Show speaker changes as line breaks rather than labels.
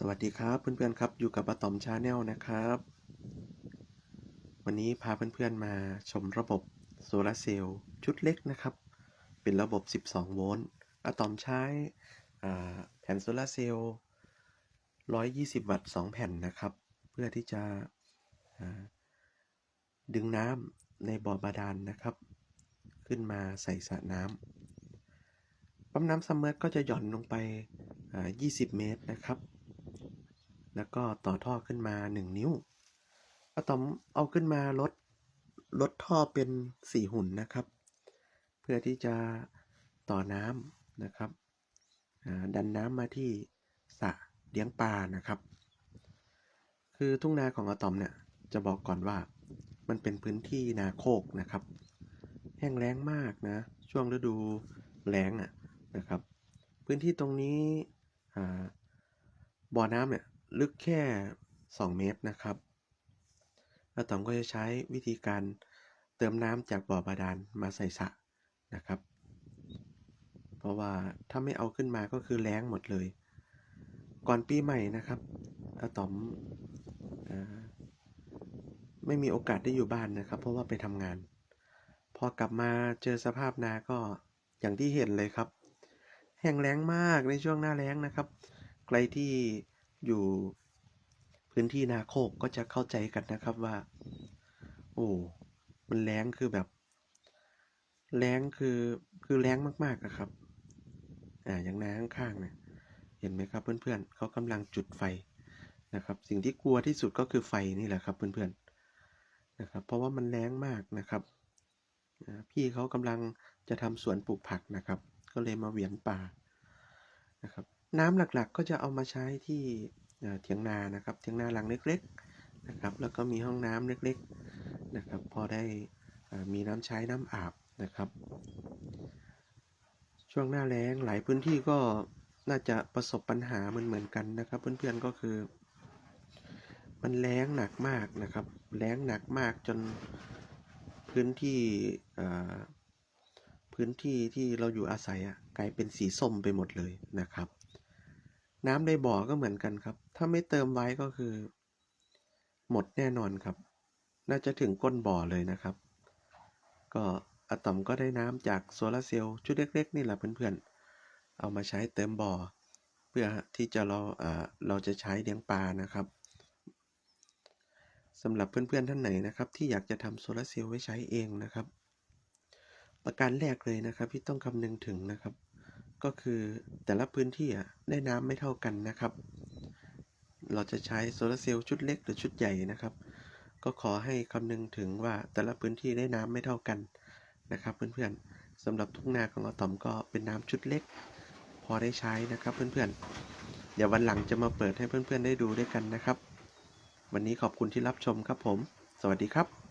สวัสดีครับเพื่อนๆครับอยู่กับอะตอมชาแนลนะครับ วันนี้พาเพื่อนๆมาชมระบบโซลาร์เซลล์ชุดเล็กนะครับ เป็นระบบ 12 โวลต์อะตอมใช้แผ่นโซลาร์เซลล์ 120 วัตต์ 2 แผ่นนะครับ เพื่อที่จะดึงน้ำในบ่อบาดาลนะครับ ขึ้นมาใส่สระน้ำปั๊มน้ำซัมเมอร์ก็จะหย่อนลงไปอ่า20 เมตรนะครับ แล้วก็ต่อท่อขึ้นมา 1 นิ้วอะตอมเอาขึ้นมาลดลดท่อเป็น 4 หุ่นนะครับ เพื่อที่จะต่อน้ำนะครับ ดันน้ำมาที่สระเลี้ยงปลานะครับ คือทุ่งนาของอะตอมเนี่ยจะบอกก่อนว่ามันเป็นพื้นที่นาโคกนะครับ แห้งแล้งมากนะ ช่วงฤดูแล้งอะนะครับ พื้นที่ตรงนี้บ่อน้ำเนี่ย ลึกแค่ 2 เมตรนะครับอะตอมก็จะใช้วิธีการเติมน้ำจากบ่อบาดาลมาใส่สระนะครับ เพราะว่าถ้าไม่เอาขึ้นมาก็คือแล้งหมดเลย ก่อนปีใหม่นะครับอะตอมอไม่มีโอกาสได้อยู่บ้านนะครับ เพราะว่าไปทำงาน พอกลับมาเจอสภาพนาก็อย่างที่เห็นเลยครับ แห้งแล้งมากในช่วงหน้าแล้งนะครับ ใครที่ อยู่พื้นที่นาโคกก็จะเข้าใจกันนะครับว่า โอ้มันแล้งคือแบบแล้งคือคือแล้งมากๆอะครับ อ่าอย่างนาข้างๆเนี่ยเห็นไหมครับเพื่อนๆเขากำลังจุดไฟนะครับ สิ่งที่กลัวที่สุดก็คือไฟนี่แหละครับเพื่อนๆนะครับ เพราะว่ามันแล้งมากนะครับอ่าพี่เขากำลังจะทำสวนปลูกผักนะครับ ก็เลยมาเวียนป่านะครับ น้ำหลักๆ ก็จะเอามาใช้ที่เถียงนานะครับเถียงนาหลังเล็กๆนะครับ แล้วก็มีห้องน้ำเล็กๆนะครับ พอได้มีน้ำใช้น้ำอาบนะครับ ช่วงหน้าแล้งหลายพื้นที่ก็น่าจะประสบปัญหาเหมือนๆกันนะครับ เพื่อนๆก็คือ มันแล้งหนักมากนะครับ แล้งหนักมากจนพื้นที่พื้นที่ที่เราอยู่อาศัยอะกลายเป็นสีส้มไปหมดเลยนะครับ น้ำในบ่อก็เหมือนกันครับ ถ้าไม่เติมไว้ก็คือ หมดแน่นอนครับ น่าจะถึงก้นบ่อเลยนะครับ ก็อะตอมก็ได้น้ำจากโซลาร์เซลล์ชุดเล็กๆ นี่แหละเพื่อนๆ เอามาใช้เติมบ่อ เพื่อที่จะเราเราจะใช้เลี้ยงปลานะครับสำหรับเพื่อนๆท่านไหนนะครับ ที่อยากจะทำโซลาร์เซลล์ไว้ใช้เองนะครับ ประการแรกเลยนะครับที่ต้องคำนึงถึงนะครับ ก็คือแต่ละพื้นที่อะได้น้ำไม่เท่ากันนะครับ เราจะใช้โซลาร์เซลล์ชุดเล็กหรือชุดใหญ่นะครับ ก็ขอให้คำนึงถึงว่าแต่ละพื้นที่ได้น้ำไม่เท่ากันนะครับ เพื่อนๆสำหรับทุ่งนาของอะตอมก็เป็นน้ำชุดเล็ก พอได้ใช้นะครับ เพื่อนๆ เดี๋ยววันหลังจะมาเปิดให้เพื่อนๆได้ดูด้วยกันนะครับ วันนี้ขอบคุณที่รับชมครับผม สวัสดีครับ